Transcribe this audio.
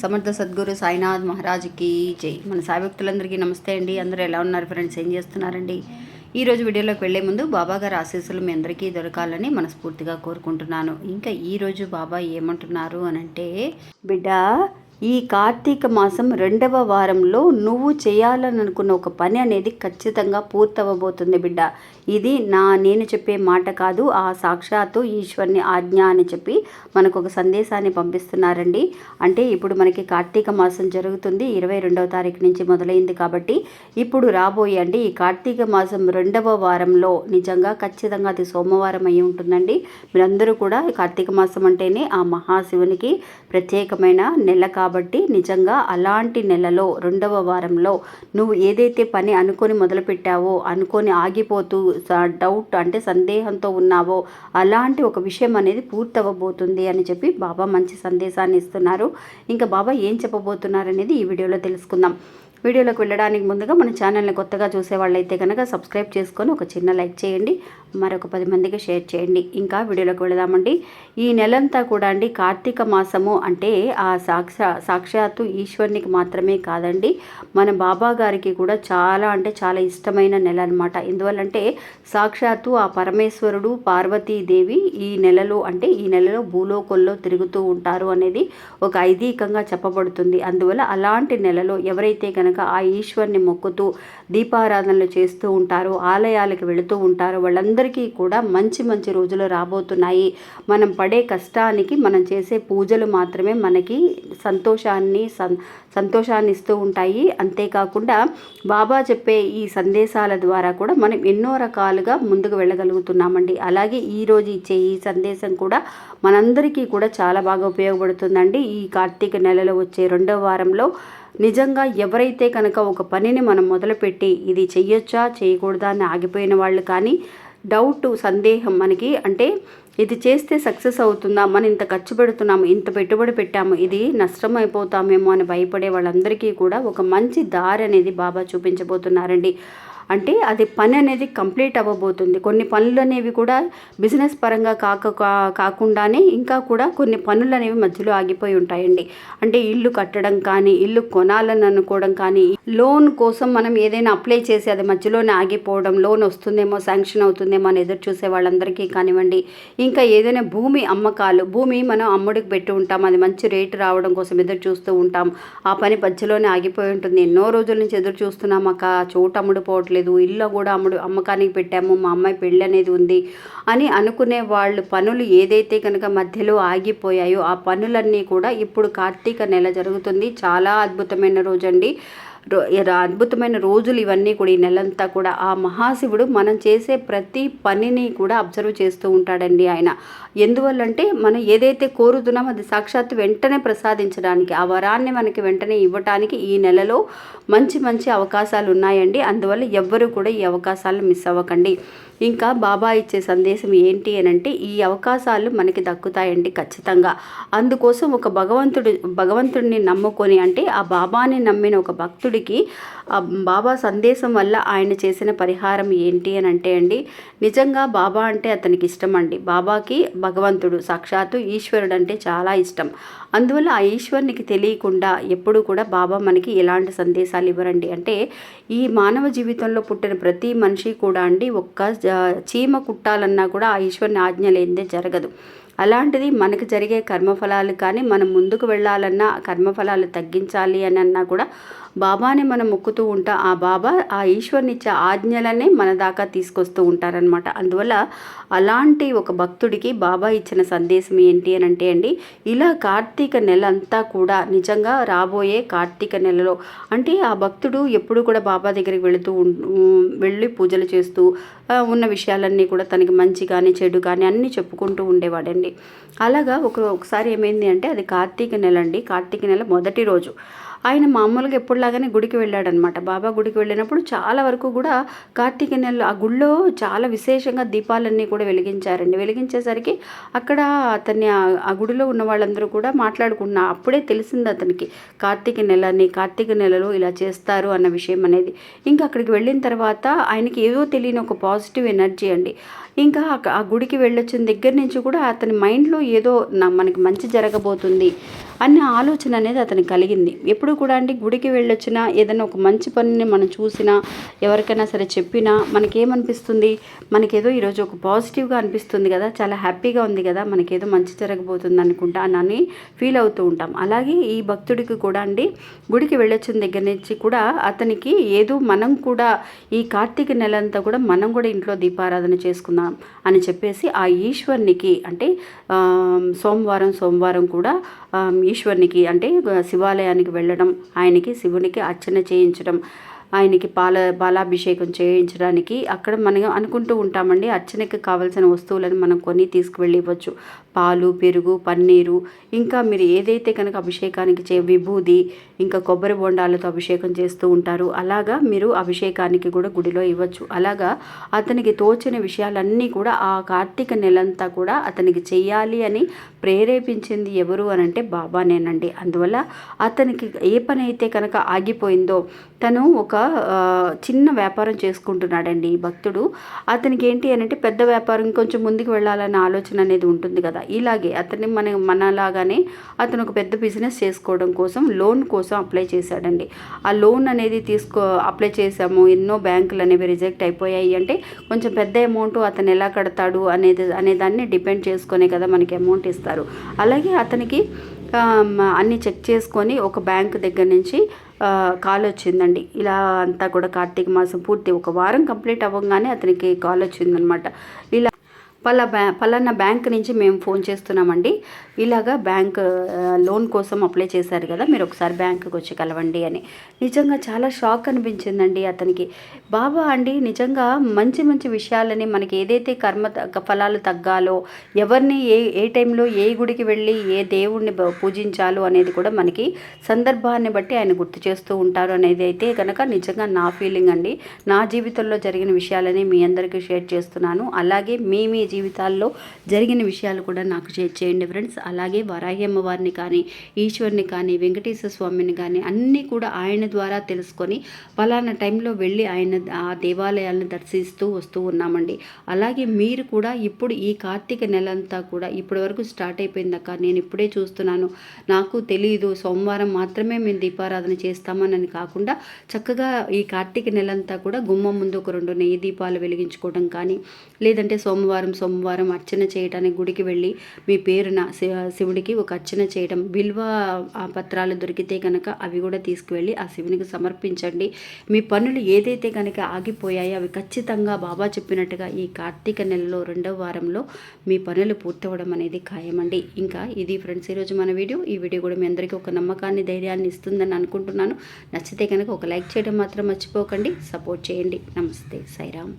సమర్థ సద్గురు సాయినాథ్ మహారాజ్కి జై. మన సాయి భక్తులందరికీ నమస్తే అండి. అందరూ ఎలా ఉన్నారు ఫ్రెండ్స్? ఏం చేస్తున్నారండి? ఈరోజు వీడియోలోకి వెళ్ళే ముందు బాబా గారి ఆశీస్సులు మీ అందరికీ దొరకాలని మనస్ఫూర్తిగా కోరుకుంటున్నాను. ఇంకా ఈరోజు బాబా ఏమంటున్నారు అని అంటే బిడ్డ ఈ కార్తీక మాసం రెండవ వారంలో నువ్వు చేయాలని అనుకున్న ఒక పని అనేది ఖచ్చితంగా పూర్తవబోతుంది బిడ్డ. ఇది నా నేను చెప్పే మాట కాదు ఆ సాక్షాత్తు ఈశ్వర్ని ఆజ్ఞ అని చెప్పి మనకు ఒక సందేశాన్ని పంపిస్తున్నారండి. అంటే ఇప్పుడు మనకి కార్తీక మాసం జరుగుతుంది ఇరవై రెండవ తారీఖు నుంచి మొదలైంది కాబట్టి ఇప్పుడు రాబోయే అండి ఈ కార్తీక మాసం రెండవ వారంలో నిజంగా ఖచ్చితంగా అది సోమవారం అయి ఉంటుందండి. మీరందరూ కూడా కార్తీక మాసం అంటేనే ఆ మహాశివునికి ప్రత్యేకమైన నెల కాబట్టి నిజంగా అలాంటి నెలలో రెండవ వారంలో నువ్వు ఏదైతే పని అనుకొని మొదలుపెట్టావో అనుకొని ఆగిపోతూ డౌట్ అంటే సందేహంతో ఉన్నావో అలాంటి ఒక విషయం అనేది పూర్తవ్వబోతుంది అని చెప్పి బాబా మంచి సందేశాన్ని ఇస్తున్నారు. ఇంకా బాబా ఏం చెప్పబోతున్నారు అనేది ఈ వీడియోలో తెలుసుకుందాం. వీడియోలోకి వెళ్ళడానికి ముందుగా మన ఛానల్ని కొత్తగా చూసే వాళ్ళైతే కనుక సబ్స్క్రైబ్ చేసుకొని ఒక చిన్న లైక్ చేయండి. మరొక పది మందికి షేర్ చేయండి. ఇంకా వీడియోలోకి వెళదామండి. ఈ నెలంతా కూడా అండి కార్తీక మాసము అంటే ఆ సాక్షా సాక్షాత్తు ఈశ్వరునికి మాత్రమే కాదండి. మన బాబా గారికి కూడా చాలా అంటే చాలా ఇష్టమైన నెల అనమాట ఎందువల్లంటే సాక్షాత్తు ఆ పరమేశ్వరుడు పార్వతీదేవి ఈ నెలలో అంటే ఈ నెలలో భూలోకంలో తిరుగుతూ ఉంటారు అనేది ఒక ఐదీకంగా చెప్పబడుతుంది. అందువల్ల అలాంటి నెలలో ఎవరైతే కనుక ఆ ఈశ్వరుని మొక్కుతూ దీపారాధనలు చేస్తూ ఉంటారో ఆలయాలకు వెళుతూ ఉంటారో వాళ్ళందరూ అందరికీ కూడా మంచి మంచి రోజులు రాబోతున్నాయి. మనం పడే కష్టానికి మనం చేసే పూజలు మాత్రమే మనకి సంతోషాన్ని సం సంతోషాన్ని ఇస్తూ ఉంటాయి. అంతేకాకుండా బాబా చెప్పే ఈ సందేశాల ద్వారా కూడా మనం ఎన్నో రకాలుగా ముందుకు వెళ్ళగలుగుతున్నామండి. అలాగే ఈరోజు ఇచ్చే ఈ సందేశం కూడా మనందరికీ కూడా చాలా బాగా ఉపయోగపడుతుందండి. ఈ కార్తీక నెలలో వచ్చే రెండవ వారంలో నిజంగా ఎవరైతే కనుక ఒక పనిని మనం మొదలుపెట్టి ఇది చెయ్యొచ్చా చేయకూడదా అని ఆగిపోయిన వాళ్ళు కానీ డౌట్ సందేహం మనకి అంటే ఇది చేస్తే సక్సెస్ అవుతుందా మనం ఇంత ఖర్చు పెడుతున్నాము ఇంత పెట్టుబడి పెట్టాము ఇది నష్టం అయిపోతామేమో అని భయపడే వాళ్ళందరికీ కూడా ఒక మంచి దారి అనేది బాబా చూపించబోతున్నారండి. అంటే అది పని అనేది కంప్లీట్ అవ్వబోతుంది. కొన్ని పనులు అనేవి కూడా బిజినెస్ పరంగా కాక కా- కాకుండానే ఇంకా కూడా కొన్ని పనులు అనేవి మధ్యలో ఆగిపోయి ఉంటాయండి. అంటే ఇల్లు కట్టడం కానీ ఇల్లు కొనాలని అనుకోవడం కానీ లోన్ కోసం మనం ఏదైనా అప్లై చేసి అది మధ్యలోనే ఆగిపోవడం లోన్ వస్తుందేమో శాంక్షన్ అవుతుందేమో అని ఎదురు చూసే వాళ్ళందరికీ కానివ్వండి. ఇంకా ఏదైనా భూమి అమ్మకాలు భూమి మనం అమ్ముడికి పెట్టి ఉంటాం అది మంచి రేటు రావడం కోసం ఎదురు చూస్తూ ఉంటాం. ఆ పని మధ్యలోనే ఆగిపోయి ఉంటుంది. ఎన్నో రోజుల నుంచి ఎదురు చూస్తున్నాం అక్క చోటు అమ్ముడుపోవట్లేదు. ఇల్లు కూడా అమ్ముడు అమ్మకానికి పెట్టాము మా అమ్మాయి పెళ్ళి అనేది ఉంది అని అనుకునే వాళ్ళు పనులు ఏదైతే కనుక మధ్యలో ఆగిపోయాయో ఆ పనులన్నీ కూడా ఇప్పుడు కార్తీక నెల జరుగుతుంది. చాలా అద్భుతమైన రోజండి. అద్భుతమైన రోజులు ఇవన్నీ కూడా ఈ నెలంతా కూడా ఆ మహాశివుడు మనం చేసే ప్రతి పనిని కూడా అబ్జర్వ్ చేస్తూ ఉంటాడండి ఆయన. ఎందువల్లంటే మనం ఏదైతే కోరుతున్నామో అది సాక్షాత్తు వెంటనే ప్రసాదించడానికి ఆ వరాన్ని మనకి వెంటనే ఇవ్వటానికి ఈ నెలలో మంచి మంచి అవకాశాలు ఉన్నాయండి. అందువల్ల ఎవ్వరూ కూడా ఈ అవకాశాలను మిస్ అవ్వకండి. ఇంకా బాబా ఇచ్చే సందేశం ఏంటి అని అంటే ఈ అవకాశాలు మనకి దక్కుతాయండి ఖచ్చితంగా. అందుకోసం ఒక భగవంతుడు భగవంతుడిని నమ్ముకొని అంటే ఆ బాబాని నమ్మిన ఒక భక్తుడికి బాబా సందేశం వల్ల ఆయన చేసిన పరిహారం ఏంటి అని అంటే అండి నిజంగా బాబా అంటే అతనికి ఇష్టం అండి. బాబాకి భగవంతుడు సాక్షాత్తు ఈశ్వరుడు అంటే చాలా ఇష్టం. అందువల్ల ఆ ఈశ్వరునికి తెలియకుండా ఎప్పుడు కూడా బాబా మనకి ఎలాంటి సందేశాలు ఇవ్వరండి. అంటే ఈ మానవ జీవితంలో పుట్టిన ప్రతి మనిషి కూడా అండి ఒక్క చీమ కుట్టాలన్నా కూడా ఆ ఈశ్వరుని ఆజ్ఞ లేనిదే జరగదు. అలాంటిది మనకు జరిగే కర్మఫలాలు కానీ మనం ముందుకు వెళ్ళాలన్నా కర్మఫలాలు తగ్గించాలి అని అన్నా కూడా బాబాని మనం మొక్కుతూ ఉంటా ఆ బాబా ఆ ఈశ్వరునిచ్చే ఆజ్ఞలనే మన దాకా తీసుకొస్తూ ఉంటారనమాట అందువల్ల అలాంటి ఒక భక్తుడికి బాబా ఇచ్చిన సందేశం ఏంటి అని అంటే అండి ఇలా కార్తీక నెల అంతా కూడా నిజంగా రాబోయే కార్తీక నెలలో అంటే ఆ భక్తుడు ఎప్పుడు కూడా బాబా దగ్గరికి వెళుతూ ఉం- వెళ్ళి పూజలు చేస్తూ ఉన్న విషయాలన్నీ కూడా తనకి మంచి కానీ చెడు కానీ అన్నీ చెప్పుకుంటూ ఉండేవాడండి. అలాగా ఒక ఒకసారి ఏమైంది అంటే అది కార్తీక నెల అండి కార్తీక నెల మొదటి రోజు. ఆయన మామూలుగా ఎప్పుడులాగానే గుడికి వెళ్ళాడనమాట బాబా గుడికి వెళ్ళినప్పుడు చాలా వరకు కూడా కార్తీక నెలలో ఆ గుళ్ళో చాలా విశేషంగా దీపాలన్నీ కూడా వెలిగించారండి. వెలిగించేసరికి అక్కడ అతన్ని ఆ- ఆ గుడిలో ఉన్న వాళ్ళందరూ కూడా మాట్లాడుకున్న అప్పుడే తెలిసింది అతనికి కార్తీక నెలని కార్తీక నెలలో ఇలా చేస్తారు అన్న విషయం అనేది. ఇంకా అక్కడికి వెళ్ళిన తర్వాత ఆయనకి ఏదో తెలియని ఒక పాజిటివ్ ఎనర్జీ అండి. ఇంకా ఆ- గుడికి వెళ్ళొచ్చిన దగ్గర నుంచి కూడా అతని మైండ్లో ఏదో నా మనకి మంచి జరగబోతుంది అనే ఆలోచన అనేది అతనికి కలిగింది. ఎప్పుడు కూడా అండి గుడికి వెళ్ళొచ్చినా ఏదైనా ఒక మంచి పనిని మనం చూసినా ఎవరికైనా సరే చెప్పినా మనకేమనిపిస్తుంది? మనకేదో ఈరోజు ఒక పాజిటివ్గా అనిపిస్తుంది కదా చాలా హ్యాపీగా ఉంది కదా మనకేదో మంచి జరగబోతుంది అనుకుంటా అని ఫీల్ అవుతూ ఉంటాం. అలాగే ఈ భక్తుడికి కూడా అండి గుడికి వెళ్ళొచ్చిన దగ్గర నుంచి కూడా అతనికి ఏదో మనం కూడా ఈ కార్తీక నెల అంతా కూడా మనం కూడా ఇంట్లో దీపారాధన చేసుకుందాం అని చెప్పేసి ఆ ఈశ్వరునికి అంటే సోమవారం సోమవారం కూడా ఈశ్వర్నికి ఈశ్వరునికి అంటే శివాలయానికి వెళ్ళడం ఆయనకి శివునికి అర్చన చేయించడం ఆయనకి పాల పాలాభిషేకం చేయించడానికి అక్కడ మనం అనుకుంటూ ఉంటామండి. అర్చనకి కావాల్సిన వస్తువులను మనం కొని తీసుకువెళ్ళి ఇవ్వచ్చు పాలు పెరుగు పన్నీరు ఇంకా మీరు ఏదైతే కనుక అభిషేకానికి చే విభూది ఇంకా కొబ్బరి బొండాలతో అభిషేకం చేస్తూ ఉంటారు అలాగా మీరు అభిషేకానికి కూడా గుడిలో ఇవ్వచ్చు. అలాగా అతనికి తోచిన విషయాలన్నీ కూడా ఆ కార్తీక నెలంతా కూడా అతనికి చెయ్యాలి అని ప్రేరేపించింది ఎవరు అని అంటే బాబానేనండి అందువల్ల అతనికి ఏ పని అయితే కనుక ఆగిపోయిందో తను ఒక చిన్న వ్యాపారం చేసుకుంటున్నాడండి ఈ భక్తుడు. అతనికి ఏంటి అని అంటే పెద్ద వ్యాపారం కొంచెం ముందుకు వెళ్ళాలనే ఆలోచన అనేది ఉంటుంది కదా. ఇలాగే అతన్ని మన మనలాగానే అతను ఒక పెద్ద బిజినెస్ చేసుకోవడం కోసం లోన్ కోసం అప్లై చేశాడండి. ఆ లోన్ అనేది తీసుకో అప్లై చేశాము. ఎన్నో బ్యాంకులు అనేవి రిజెక్ట్ అయిపోయాయి అంటే కొంచెం పెద్ద అమౌంట్ అతను ఎలా కడతాడు అనేది అనే దాన్ని డిపెండ్ చేసుకునే కదా మనకి అమౌంట్ ఇస్తారు. అలాగే అతనికి అన్నీ అన్ని చెక్ చేసుకొని ఒక బ్యాంక్ దగ్గర నుంచి కాల్ వచ్చిందండి. ఇలా అంతా కూడా కార్తీక మాసం పూర్తి ఒక వారం కంప్లీట్ అవ్వగానే అతనికి కాల్ వచ్చిందనమాట. ఇలా పలా బ్యా పలానా బ్యాంక్ నుంచి మేము ఫోన్ చేస్తున్నామండి. ఇలాగా బ్యాంక్ లోన్ కోసం అప్లై చేశారు కదా మీరు ఒకసారి బ్యాంకుకి వచ్చి కలవండి అని. నిజంగా చాలా షాక్ అనిపించిందండి అతనికి. బాబా అండి నిజంగా మంచి మంచి విషయాలని మనకి ఏదైతే కర్మ ఫలాలు తగ్గాలో ఎవరిని ఏ ఏ టైంలో ఏ గుడికి వెళ్ళి ఏ దేవుణ్ణి పూజించాలో అనేది కూడా మనకి సందర్భాన్ని బట్టి ఆయన గుర్తు చేస్తూ ఉంటారు అనేది అయితే కనుక నిజంగా నా ఫీలింగ్ అండి. నా జీవితంలో జరిగిన విషయాలని మీ అందరికీ షేర్ చేస్తున్నాను. అలాగే మీ మీ జీవితాల్లో జరిగిన విషయాలు కూడా నాకు షేర్ చేయండి ఫ్రెండ్స్. అలాగే వరాహి అమ్మవారిని కానీ ఈశ్వరుని కానీ వెంకటేశ్వర స్వామిని కానీ అన్నీ కూడా ఆయన ద్వారా తెలుసుకొని పలానా టైంలో వెళ్ళి ఆయన ఆ దేవాలయాలను దర్శిస్తూ వస్తూ ఉన్నామండి. అలాగే మీరు కూడా ఇప్పుడు ఈ కార్తీక నెల అంతా కూడా ఇప్పటి వరకు స్టార్ట్ అయిపోయిందక్క నేను ఇప్పుడే చూస్తున్నాను. నాకు తెలియదు సోమవారం మాత్రమే మేము దీపారాధన చేస్తామని కాకుండా చక్కగా ఈ కార్తీక నెలంతా కూడా గుమ్మం ముందు ఒక రెండు నెయ్యి దీపాలు వెలిగించుకోవడం కానీ లేదంటే సోమవారం సోమవారం అర్చన చేయడానికి గుడికి వెళ్ళి మీ పేరున శి- శివుడికి ఒక అర్చన చేయడం బిల్వ ఆ పత్రాలు దొరికితే కనుక అవి కూడా తీసుకువెళ్ళి ఆ శివునికి సమర్పించండి. మీ పనులు ఏదైతే కనుక ఆగిపోయాయో అవి ఖచ్చితంగా బాబా చెప్పినట్టుగా ఈ కార్తీక నెలలో రెండవ వారంలో మీ పనులు పూర్తవడం అనేది ఖాయమండి. ఇంకా ఇది ఫ్రెండ్స్ ఈరోజు మన వీడియో. ఈ వీడియో కూడా మీ అందరికీ ఒక నమ్మకాన్ని ధైర్యాన్ని ఇస్తుందని అనుకుంటున్నాను. నచ్చితే కనుక ఒక లైక్ చేయడం మాత్రం మర్చిపోకండి. సపోర్ట్ చేయండి. నమస్తే. సాయిరామ్.